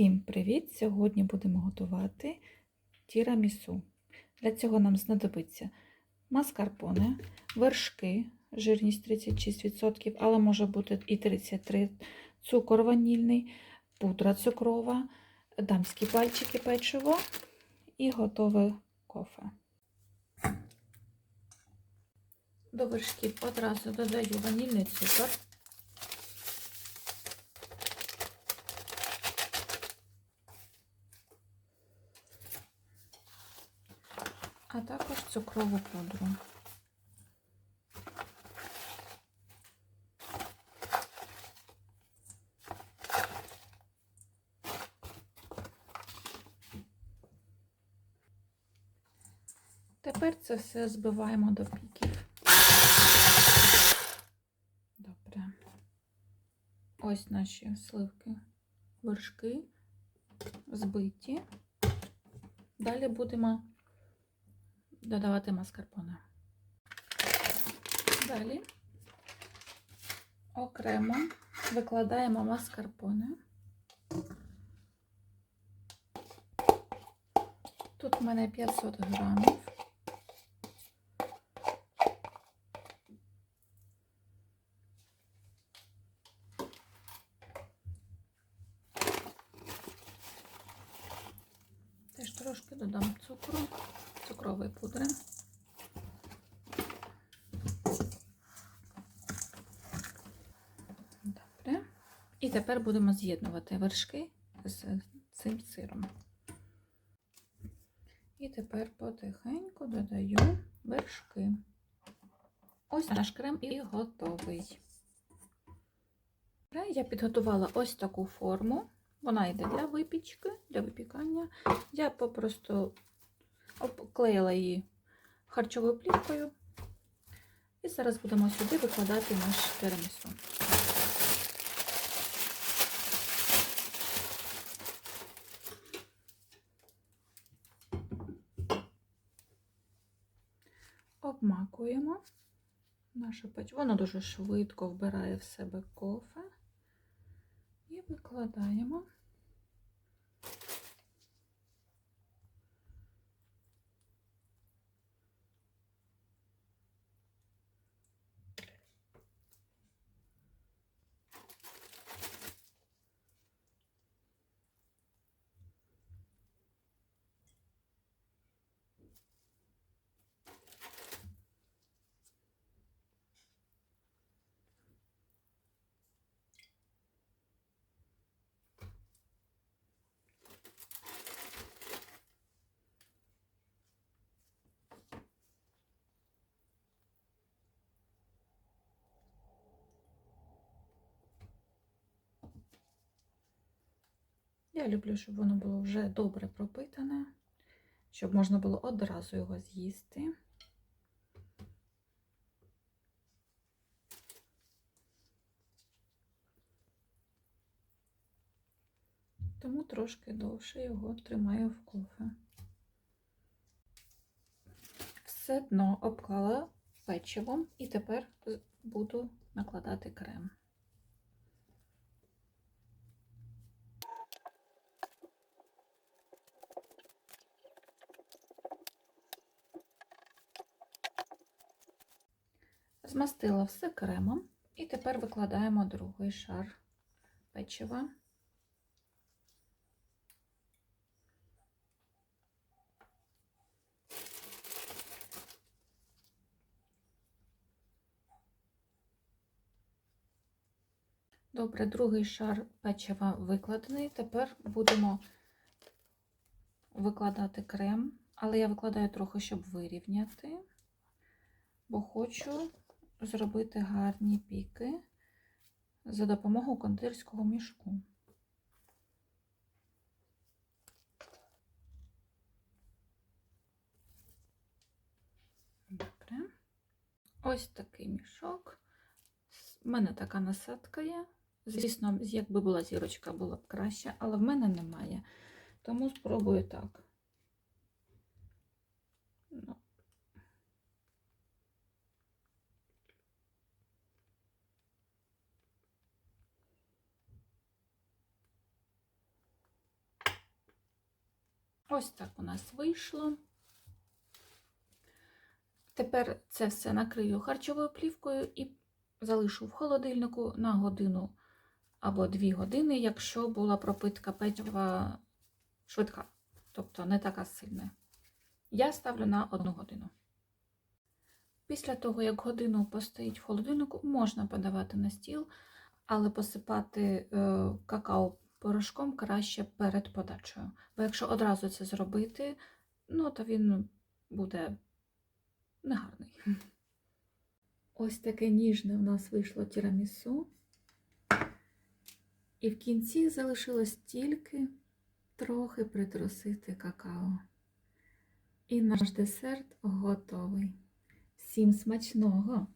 Всім привіт! Сьогодні будемо готувати тірамісу. Для цього нам знадобиться маскарпоне, вершки, жирність 36%, але може бути і 33%, цукор ванільний, пудра цукрова, дамські пальчики печиво і готове кофе. До вершків одразу додаю ванільний цукор. А також цукрову пудру. Тепер це все збиваємо до піків. Добре. Ось наші сливки, вершки збиті. Далі будемо додавати маскарпоне. Далі окремо викладаємо маскарпоне. Тут в мене 500 грамів. Теж трошки додам цукру цукрової пудри. Добре. І тепер будемо з'єднувати вершки з цим сиром. І тепер потихеньку додаю вершки. Ось наш крем і готовий. Я підготувала ось таку форму. Вона йде для випічки, для випікання. Я попросту обклеїла її харчовою плівкою. І зараз будемо сюди викладати наш тирамісу. Обмакуємо наше печиво. Воно дуже швидко вбирає в себе кофе і викладаємо. Я люблю, щоб воно було вже добре пропитане, щоб можна було одразу його з'їсти. Тому трошки довше його тримаю в кофе. Все дно обклала печивом і тепер буду накладати крем. Змастила все кремом і тепер викладаємо другий шар печива. Добре, другий шар печива викладений. Тепер будемо викладати крем, але я викладаю трохи, щоб вирівняти, бо хочу зробити гарні піки за допомогою кондитерського мішку. Добре. Ось такий мішок. У мене така насадка є. Звісно, якби була зірочка, було б краще, але в мене немає. Тому спробую так. Ну, Ось так у нас вийшло. Тепер це все накрию харчовою плівкою і залишу в холодильнику на годину або дві години, якщо була пропитка печива швидка, тобто не така сильна. Я ставлю на одну годину. Після того, як годину постоїть в холодильнику, можна подавати на стіл, але посипати е, какао порошком краще перед подачею. Бо якщо одразу це зробити, ну то він буде негарний. Ось таке ніжне в нас вийшло тірамісу. І в кінці залишилось тільки трохи притрусити какао. І наш десерт готовий. Всім смачного!